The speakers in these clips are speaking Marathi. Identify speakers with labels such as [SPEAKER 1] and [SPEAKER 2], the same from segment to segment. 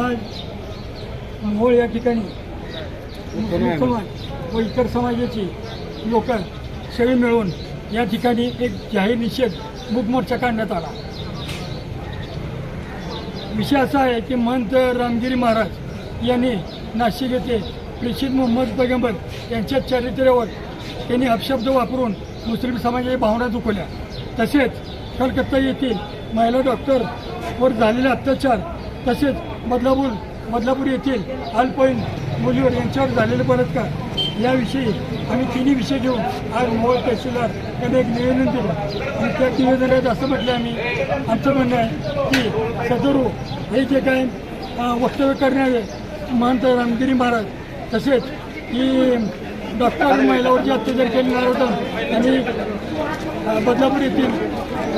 [SPEAKER 1] आज मोहोळ या ठिकाणी व इतर समाजाची लोक सगळे मिळून या ठिकाणी एक जाहीर निषेध मूक मोर्चा काढण्यात आला. विषय असा आहे की महंत रामगिरी महाराज यांनी नाशिक येथे प्रेषित मोहम्मद पैगंबर यांच्या चरित्र्यावर त्यांनी अपशब्द वापरून मुस्लिम समाजाच्या भावना दुखवल्या. तसेच कलकत्ता येथील महिला वर झालेले अत्याचार तसेच बदलापूर बदलापूर येथील अल्पवयीन मुलीवर यांच्यावर झालेले बलात्कार. याविषयी आम्ही तिन्ही विषय घेऊन आज मोहोळ तहसीलदार यांना एक निवेदन दिलं. आणि त्या निवेदनात असं म्हटलं आम्ही. आमचं म्हणणं आहे की सदरू हे जे काय वक्तव्य करणारे महंत रामगिरी महाराज तसेच की डॉक्टर आणि महिलावर जे अत्याचार केलेला होता आणि बदलापूर येथील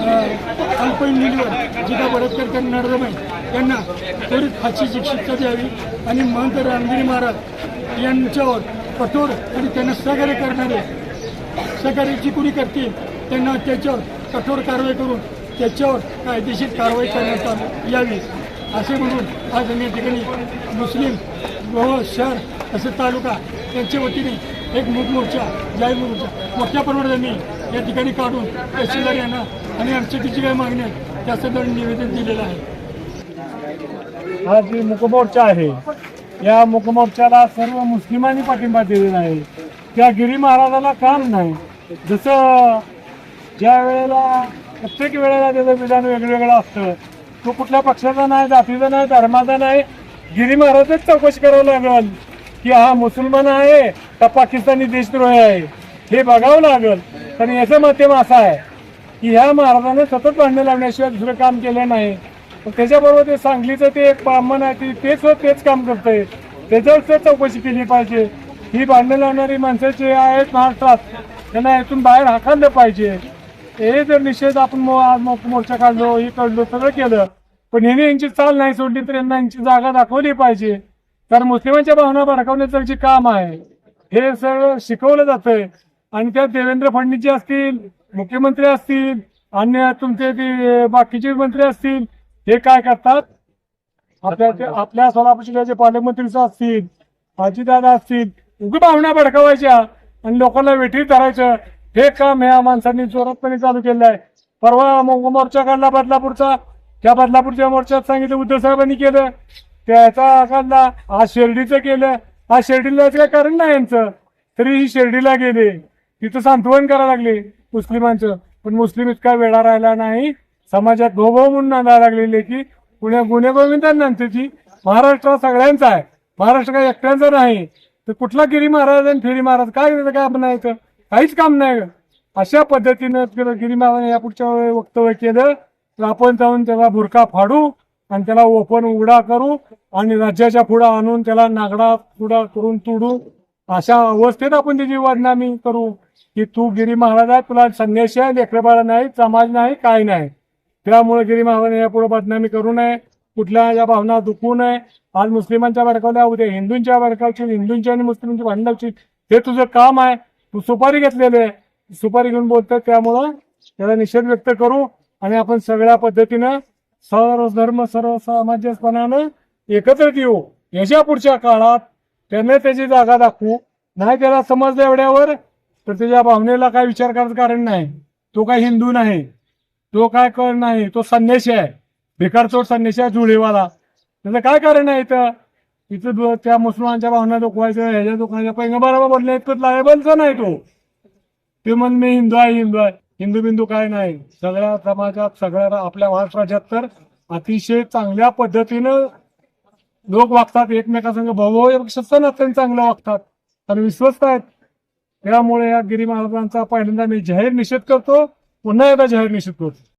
[SPEAKER 1] अल्पईन अल्पवयीन मुलीवर जी बलात्कार करणार आहे. यांना त्वरित फाशीची शिक्षा द्यावी आणि महंत रामगिरी महाराज यांच्यावर कठोर आणि त्यांना सहकार्य करणारे सहकार्याची कुणी करतील त्यांना त्याच्यावर कठोर कारवाई करून त्याच्यावर कायदेशीर कारवाई करण्यात यावी. असे म्हणून आज आम्ही या ठिकाणी मुस्लिम व शहर तसेच तालुका यांच्या वतीने एक मूक मोर्चा जाहीर मोर्चा मोठ्या प्रमाणात आम्ही या ठिकाणी काढून तहसीलदार यांना आणि आमची काही मागणी आहे त्या संदर्भात निवेदन दिलेलं आहे.
[SPEAKER 2] हा जी मुकमोर्चा आहे या मुकमोर्चाला सर्व मुस्लिमांनी पाठिंबा दिलेला आहे. त्या गिरी महाराजाला काम नाही. जसं ज्या वेळेला प्रत्येक वेळेला त्याचं विधान वेगवेगळं असतं तो कुठल्या पक्षाचा नाही जातीचा नाही धर्माचा नाही गिरी महाराजच चौकशी करावं लागेल. की हा मुसलमान आहे का पाकिस्तानी देशद्रोही आहे. हे बघावं लागल. तर याचं माध्यम असं आहे की ह्या महाराजाने सतत भांडणं लावण्याशिवाय दुसरं काम केलं नाही. त्याच्याबरोबर ते सांगलीचं ते एक ब्राह्मण आहे तेच तेच काम करतंय. त्याच्यावर त्याच्यावरच चौकशी केली पाहिजे. ही भांडणं लावणारी माणसं जे आहेत महाराष्ट्रात. त्यांना यातून बाहेर हाकललं पाहिजे. हे जर निषेध आपण आज मोर्चा काढलो हे काढलो सगळं केलं. पण यांनी यांची चाल नाही सोडली तर यांना यांची जागा दाखवली पाहिजे. कारण मुस्लिमांच्या भावना भडकवण्याचं जे काम आहे हे सगळं शिकवलं जातंय. आणि त्यात देवेंद्र फडणवीस जे असतील मुख्यमंत्री असतील अन्य तुमचे ते बाकीचे मंत्री असतील हे काय करतात? आपल्या आपल्या सोलापूर जिल्ह्याचे पालकमंत्री असतील भाजीदादा असतील उगी भावना भडकवायच्या आणि लोकांना वेठीत धरायचं हे काम ह्या माणसांनी जोरातपणे चालू केलं आहे. परवा मोर्चा काढला बदलापूरचा. त्या बदलापूरच्या मोर्चात सांगितलं उद्धव साहेबांनी केलं. त्याचा एखादा आज शिर्डीचं केलं. आज शिर्डीला काय कारण नाही यांचं. तरी ही शिर्डीला गेले. तिथं सांत्वन करायला लागले मुस्लिमांचं. पण मुस्लिम इतका वेळा राहिला नाही. समाजात भोभव म्हणून नांदायला लागलेले की पुण्या गुन्हे गोविंदांची महाराष्ट्र सगळ्यांचा आहे. महाराष्ट्र काय एकट्यांचा नाही. तर कुठला गिरी महाराज आणि फेरी महाराज? काय त्याचं काय बनायचं काहीच काम नाही. अशा पद्धतीनं केलं गिरी महाराजांनी या पुढच्या वक्तव्य केलं. तर आपण जाऊन त्याला भुरका फाडू. आणि त्याला ओपन उघडा करू आणि राज्याच्या पुढं आणून त्याला नागडा पुढा करून तुडू. अशा अवस्थेत आपण त्याची बदनामी करू. की तू गिरी महाराज आहे तुला संन्याशी आहे लेकरबाळ नाही समाज नाही काय नाही. त्यामुळे गिरी महाराज यापुढे बदनामी करू नये. कुठल्या या भावना दुखवू नये. आज मुस्लिमांच्या भडकावल्या उद्या हिंदूंच्या भडकावची हिंदूंच्या आणि मुस्लिमची भांडणाची हे तुझं काम आहे. तू सुपारी घेतलेली आहे. सुपारी घेऊन बोलतोय त्यामुळं त्याला निषेध व्यक्त करू आणि आपण सगळ्या पद्धतीनं सर्व धर्म सर्व सामंजस्यपणानं एकत्र येऊ. याच्या पुढच्या काळात त्यांना त्याची जागा दाखवू. नाही त्याला समजलं एवढ्यावर तर त्याच्या भावनेला काय विचार करायचं कारण नाही. तो काय हिंदू नाही. तो काय कर नाही. तो संन्यासी आहे. भिकारचोट संन्यासी आहे जुळेवाला. त्याचं काय कारण आहे इथं? इथं त्या मुसलमानच्या भावना दुखवायचं ह्याच्या दुखवायच्या पैगंबराला बोलण्या इतकं लायबलचा नाही तो. ते म्हण मी हिंदू आहे हिंदू आहे. हिंदू बिंदू काय नाही. सगळ्या समाजात सगळ्या आपल्या महाराष्ट्र राज्यात तर अतिशय चांगल्या पद्धतीनं लोक वागतात एकमेकांसंग भाऊपेक्षा अत्यंत चांगलं वागतात. आणि विश्वस्त आहेत. त्यामुळे या गिरी महाराजांचा पहिल्यांदा मी जाहीर निषेध करतो. पुन्हा एकदा जाहीर निषेध करतो.